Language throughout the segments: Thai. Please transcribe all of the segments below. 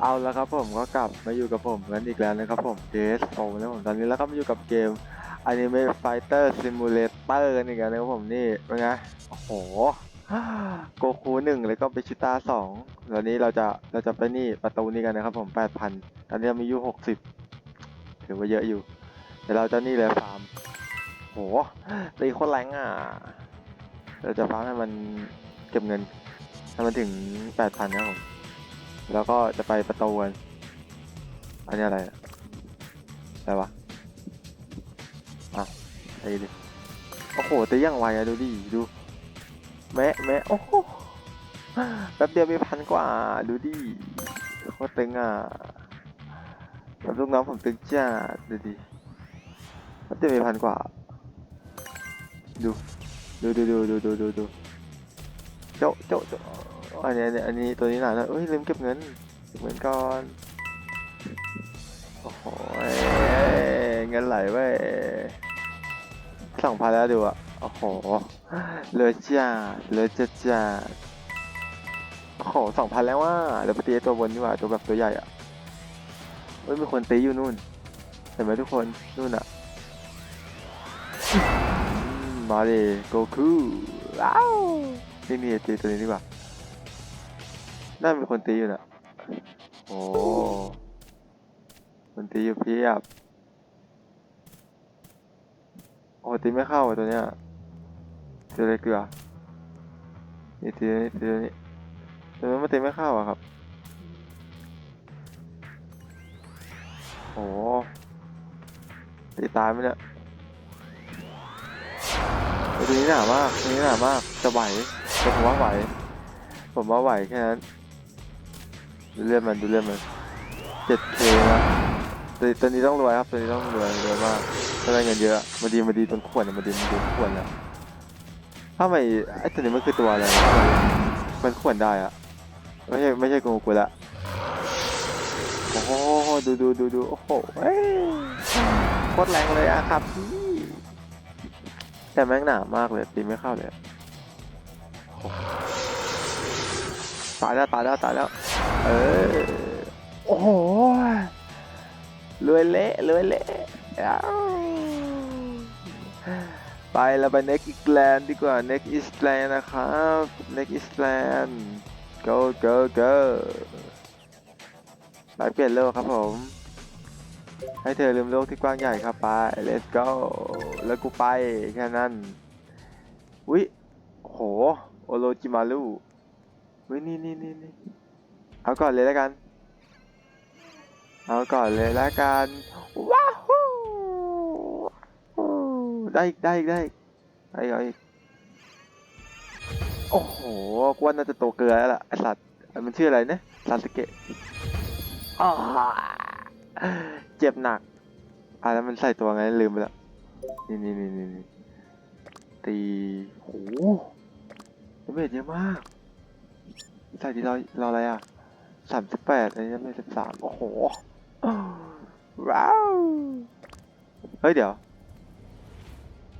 เอาแล้วครับผมก็กลับมาอยู่กับผมกันอีกแล้วนะครับผมเดสโฟนะผมตอนนี้แล้วก็มาอยู่กับเกม Anime Fighter Simulator กันอีกแล้วนะครับผมนี่เป็นไงโอ้โหโกคูหนึ่งแล้วก็เบชิต้าสองตอนนี้เราจะเราจะไปนี่ประตูนี้กันนะครับผมแปดพันตอนนี้เรามีอยู่หกสิบถือว่าเยอะอยู่เดี๋ยวเราจะนี่เลยฟาร์มโหตีโคตรแรงอะเราจะฟาร์มให้มันเก็บเงินให้มันถึงแปดพันนะครับผม แล้วก็จะไปประตูกันอันนี้อะไรอะอะไรวะ อะไปดิโอ้โหแต่ยังไวอะดูดิ ดู แมะแมะโอ้โหแป๊บเดียวมีพันกว่า ดูดิโคตรตึงอะแบบลูกน้องผมตึงจ้าดูดิแป๊บเดียวมีพันกว่า ดู ดูดูดูดูดูดูดูโจะโจะโจะ อันนี้อันนี้อันนี้ตัวนี้หนาแล้วเอ้ยลืมเก็บเงินเก็บเงินก่อน โอ้โหเงินไหลเว้ยสองพันแล้วดูอะ โอ้โหเหลือจ้าเหลือจ้าจ้าโอ้โหสองพันแล้วว่าเดี๋ยวไปตีตัวบนดีกว่าตัวแบบตัวใหญ่อะเฮ้ยมีคนตีอยู่นู่น เห็นไหมทุกคนนู่นอะมมาดิโกคูว้าวนี่นี่ตีตัวนี้ดีกว่า น่ามีคนตีอยู่นะโอ้คนตีอยู่เพียบ โอ้ตีไม่เข้าอะตัวเนี้ยตีอะไรเกลือ นี่ตีนี้ตีนี้ตันไมันตีไม่เข้าอะครับ โอ้ตีตายไหมเนี่ยตัวนี้หนามากตัวนี้หนามาก จะไหวแต่ผมว่าไหว ผมว่าไหวแค่นั้น ดูเลือดมันดูเลือดมัน 7k นะตัวตัวนี้ต้องรวยครับตัวนี้ต้องรวยรวยมากถ้าได้เงินเยอะมาดีมาดีตรงขวดอะมาดีมาดีขวดแล้วถ้าไม่ไอ้ตัวนี้มันคือตัวอะไรมันขวดได้อะไม่ใช่ไม่ใช่กูกูละโอ้โหดูดูดูดูโอ้โหโคตรแรงเลยอะครับพี่แต่แม่งหนามากเลยตีไม่เข้าเลยตายแล้วตายแล้วตายแล้ว เออ โอ้โหรวยเละรวยเละอ้วไปเราไป next island ดีกว่า next island นะครับ next island go go go ไปเปลี่ยนโลกครับผม ให้เธอลืมโลกที่กว้างใหญ่ครับไป let's go แล้วกูไปแค่นั้นวิโอ้โหโอโรจิมารุวินี่นี่นี่นี่ เอาก่อนเลยแล้วกัน เอาก่อนเลยแล้วกันว้าวได้อีกได้อีกได้ได้อีกเอาอีกโอ้โหกวนน่าจะโตเกลือแล้วล่ะไอสัตว์มันชื่ออะไรเนี่ยซาสึเกะเจ็บหนักอะแล้วมันใส่ตัวไงลืมไปแล้วนี่นี่นี่นี่นี่ตีโหดาเมจเยอะมากใส่ที่เราเราอะไรอะ สามสิบแปดอันนี้ไม่สิบสามโอ้โห ว้าว เฮ้ย เดี๋ยว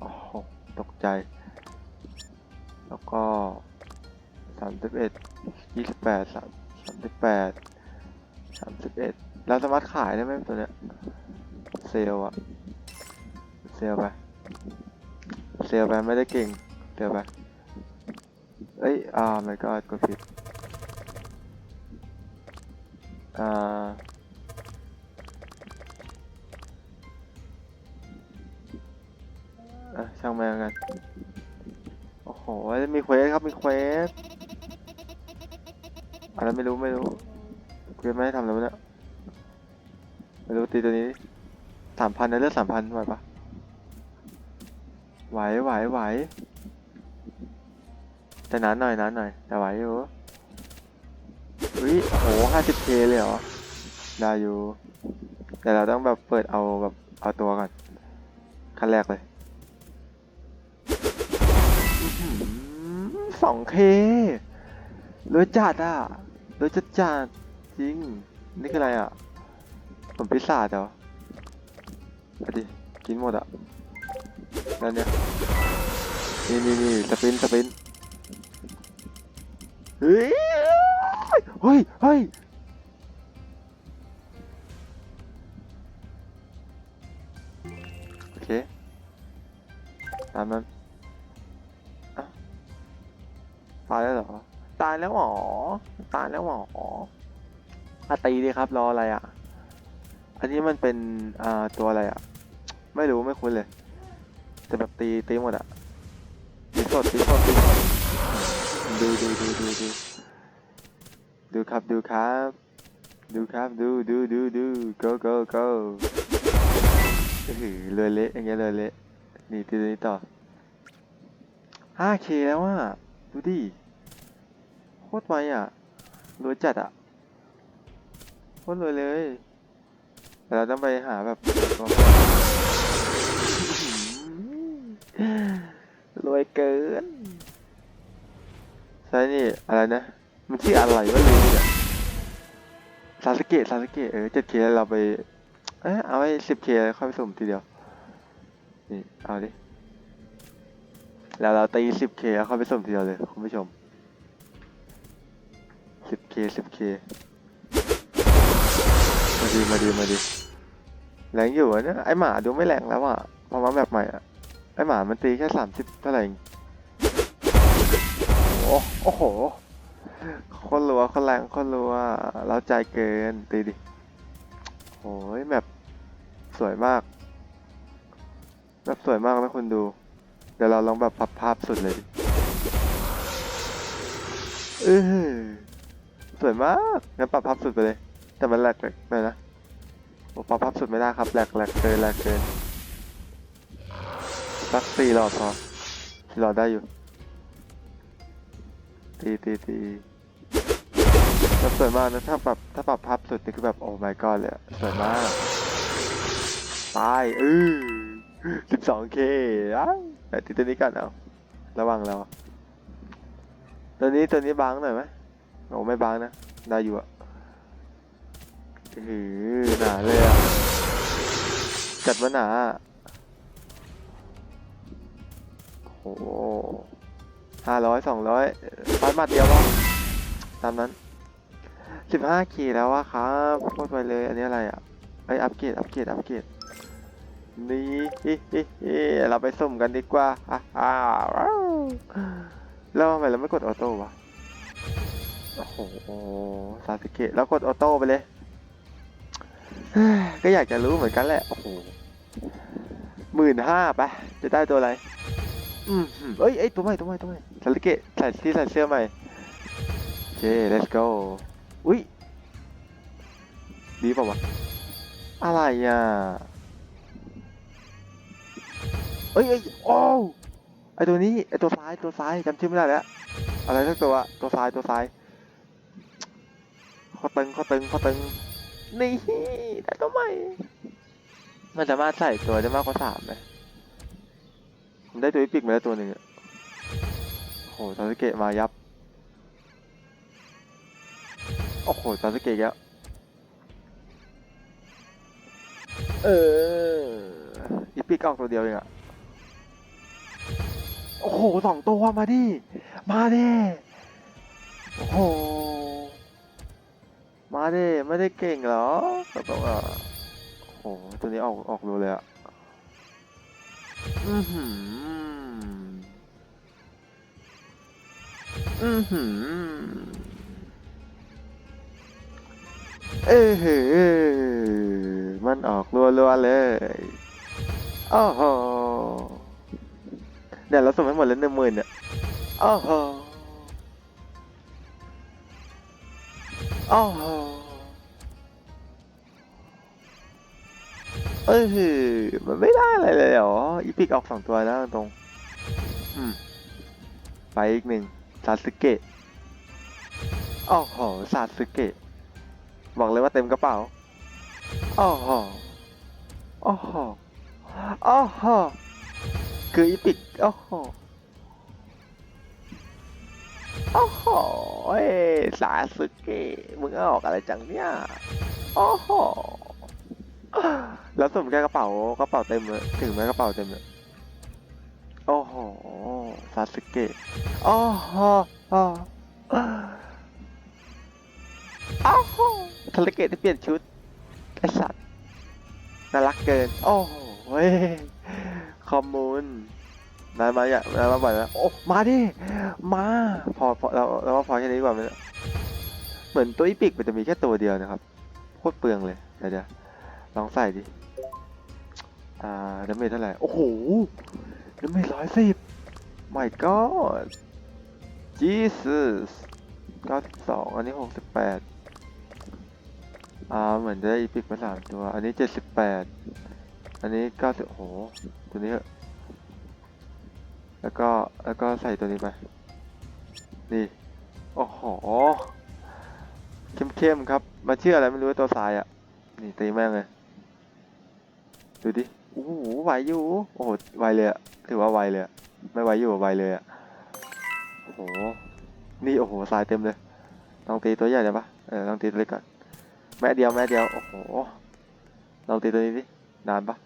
โอ้โห ตกใจ แล้วก็สามสิบเอ็ดยี่สิบแปดสามสามสิบแปดสามสิบเอ็ดเราสามารถขายได้ไหมตัวเนี้ย เซลล์อะเซลล์ไป เซลล์ไปไม่ได้เก่ง เซลล์ไป เอ้ย อ่าไม่ก็กดผิด อ่าอะช่างแม่งกัน โอ้โห มีเควสครับ มีเควสอะไรไม่รู้ไม่รู้เควสไม่ให้ทำแล้วเนี่ยไม่รู้ตีตัวนี้สามพันนะเลือดสามพันไหวปะไหวไหวไหวแต่นานหน่อยนานหน่อยแต่ไหวอยู่อุ้ยโอ้โหห้าสิบ เคเลยเหรอ ได้อยู่ แต่เราต้องแบบเปิดเอาแบบเอาตัวก่อน ขั้นแรกเลยสองเครวยจัดอะรวยจัดจัดจริง นี่คืออะไรอะ ผมพิซซ่าจเหรอเอดิกินหมดอะแล้วเนี่ยนี่นี่นี่สปินสปินเฮ้ย เฮ้ยเฮ้ย ตาแล้วหรออาตีดีครับรออะไรอะ อันนี้มันเป็นอ่าตัวอะไรอะ ไม่รู้ไม่คุ้นเลยแต่แบบตีตีหมดอะตีสดตีสดตีสดดูดูดูดูดูดูครับดูครับ ดูครับดูดูดูดู go go go อื้อหือเรือเละอย่างเงี้ยเรือเละนี่ตีนี้ต่อ 5k แล้วอะ ดูดิโคตรไวอะ รวยจัดอะโคตรรวยเลยแต่เราต้องไปหาแบบรวยเกินใช่นี่อะไรนะ มันชื่ออะไรวะลืมเนี่ยซาสเกะซาสเกะเออ 7k แล้วเราไป เอ้เอาไว้ 10k แล้วค่อยไปสุ่มทีเดียว นี่ เอาดิ แล้วเราตี 10k แล้วค่อยไปสุ่มทีเดียวเลยคุณผู้ชม 10k 10k มาดีมาดีมาดีแรงอยู่อะเนี่ยไอหมาดูไม่แรงแล้วอะพอมาแบบใหม่อะไอหมามันตีแค่สามสิบเท่าไหร่โอ้โหคนรัวคนแรงคนรัวเราใจเกินตีดิโอ้ยแบบสวยมากแบบสวยมากนะคุณดู เดี๋ยวเราลองแบบพับภาพสุดเลยเออ สวยมากงั้นปรับภาพสุดไปเลย แต่มันแหลกไปนะโอ้ปรับภาพสุดไม่ได้ครับแหลกแหลกเกินแหลกเกินสักสี่หลอดพอสี่หลอดได้อยู่ ตีตีตีมันสวยมากนะถ้าปรับถ้าปรับภาพสุดนี่คือแบบโอ้ my god เลยสวยมากตายเออสิบสองเคแต่ตีตัวนี้กันเอาระวังเราตัวนี้ตัวนี้บางหน่อยไหม โอ้ไม่บางนะ ได้อยู่อะหือหนาเลยอะจัดว่าหนาโอ้ห้าร้อยสองร้อยฟันหมัดเดียวก็ตามนั้นสิบห้าขีดแล้ววะครับโคตรไปเลย อันนี้อะไรอะไออัปเกรด อัปเกรด อัปเกรด นี่ฮิฮิฮิเราไปสุ่มกันดีกว่า ฮ่าฮ่าว้าวแล้วทำไมเราไม่กดออโต้วะ โอ้โหซาสึเกะแล้วกดออโต้ไปเลยก็อยากจะรู้เหมือนกันแหละ โอ้โหหมื่นห้าปะจะได้ตัวอะไร อืมเอ้ยเอ้ยตัวใหม่ตัวใหม่ตัวใหม่ซาลิเกะใส่ที่ใส่เสื้อใหม่โอเค let's go อุ้ยดีป่าวะ อะไรอะเอ้ยเอ้ยโอ้ไอตัวนี้ไอตัวซ้ายตัวซ้ายจำชื่อไม่ได้แล้วอะไรสักตัวตัวซ้ายตัวซ้าย ข้อตึงเข้อตึงเข้อตึงนี่ได้ตัวใหม่มันสามารถใส่ตัวได้มากกว่าสามไหมผมได้ตัวอีปิกมาแล้วตัวหนึ่งโอ้โหซาสึเกะมายับ โอ้โหซาสึเกะแล้วเออ อีปิกออกตัวเดียวเองอะโอ้โหสองตัวมาดิ มาดิ โอ้โห มาดิไม่ได้เก่งเหรอแต่บว่าโอ้โหตัวนี้ออกออกรูเลยอะอือหืออือหือเอ้เหมันออกรัวๆเลยโอ้โหเดี๋ยวเราส่งให้หมดแล้วหนึ่งหมื่นเนี่ยโอ้โห โอ้โหเอ้ยมันไม่ได้อะไรเลยเหรอ อีพิกออกสองตัวแล้วตรงอืมไปอีกหนึ่งซาสึเกะโอ้โหซาสึเกะ บอกเลยว่าเต็มกระเป๋าโอ้โหโอ้โหโอ้โหคืออีพิกโอ้โห โอ้โหสาสึเกะมึงเอาอกอะไรจังเนี่ย โอ้โห แล้วสมแค่กระเป๋ากระเป๋าเต็มเลยถึงแม้กระเป๋าเต็มเลยโอ้โหซาสึเกะโอ้โหโอ้โหทาเลเกะที่เปลี่ยนชุดไอสัตว์น่ารักเกิน โอ้โหเว้ยคอมมูน นายมาอย่านายมาบ่อยแล้วโอ้มาดิมาพอพอเราเราว่าพอแค่นี้ดีกว่าไหมเนี่ยเหมือนตัวอีพิกมันจะมีแค่ตัวเดียวนะครับโคตรเปลืองเลยเดี๋ยวเดี๋ยวลองใส่ดิอ่าดาเมจเท่าไหร่โอ้โหดาเมจร้อยสิบ my god jesus 92 อันนี้ 68 อ่า เหมือนจะได้อีพิกมาสามตัว อันนี้ 78 อันนี้ 90โอ้โห ตัวนี้เหอะ แล้วก็แล้วก็ใส่ตัวนี้ไป นี่ โอ้โห เข้มๆครับ มาเชื่ออะไรไม่รู้ตัวทรายอะ นี่ตีแม่งเลย ดูดิ โอ้โหไหวอยู่ โอ้โห ไวเลยอะถือว่าไวเลยอะไม่ไหวอยู่ไวเลยอะโอ้โห นี่โอ้โหทรายเต็มเลยลองตีตัวใหญ่ได้ปะเออลองตีตัวเล็กก่อน แม่เดียวแม่เดียว โอ้โห ลองตีตัวนี้ดิ นานปะ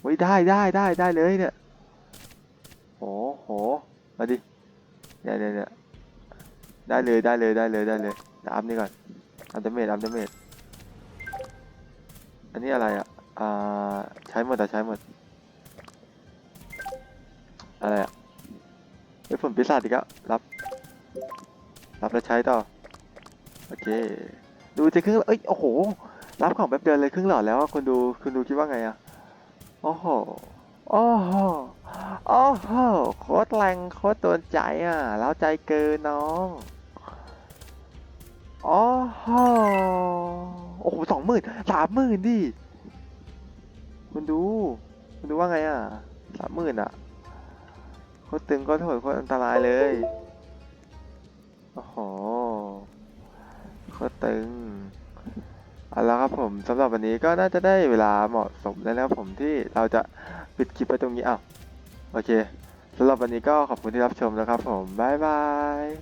เฮ้ยได้ได้ได้ได้เลยเนี่ย โอ้โหมาดิเนี่ยเนี่ยเนี่ยได้เลยได้เลยได้เลยได้เลยดี๋ยวอัพนี่ก่อนอัพเดเมจอัพเดเมจอันนี้อะไรอะอ่าใช้หมดแต่ใช้หมดอะไรอะเฮ้ยผลปีศาจอีกแล้วรับรับแล้วใช้ต่อโอเคดูจะครึ่งเอ้ยโอ้โหรับของแบบเดินเลยครึ่งหลอดแล้วคุณดูคุณดูคิดว่าไงอะโอ้โหโอ้โห โอ้โหโคตรแรงโคตรโดนใจอะแล้วใจเกินน้องโอ้โหโอ้โหสองหมื่นสามหมื่นดิคุณดูคุณดูว่าไงอะสามหมื่นอะโคตรตึงโคตรโหดโคตรอันตรายเลยโอ้โหโคตรตึงเอาละครับผมสำหรับวันนี้ก็น่าจะได้เวลาเหมาะสมแล้วนะครับผมที่เราจะปิดคลิปไปตรงนี้อ้าว โอเคสำหรับวันนี้ก็ขอบคุณที่รับชมนะครับผม บ๊ายบาย